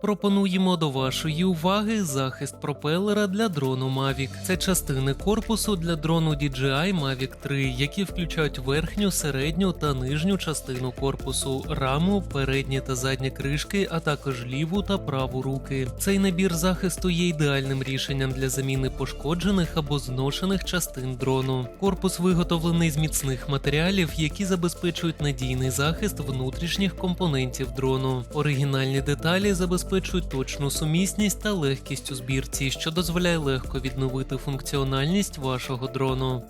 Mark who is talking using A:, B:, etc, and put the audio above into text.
A: Пропонуємо до вашої уваги захист пропелера для дрону Mavic. Це частини корпусу для дрону DJI Mavic 3, які включають верхню, середню та нижню частину корпусу, раму, передні та задні кришки, а також ліву та праву руки. Цей набір захисту є ідеальним рішенням для заміни пошкоджених або зношених частин дрону. Корпус виготовлений з міцних матеріалів, які забезпечують надійний захист внутрішніх компонентів дрону. Оригінальні деталі забезпечують точну сумісність та легкість у збірці, що дозволяє легко відновити функціональність вашого дрону.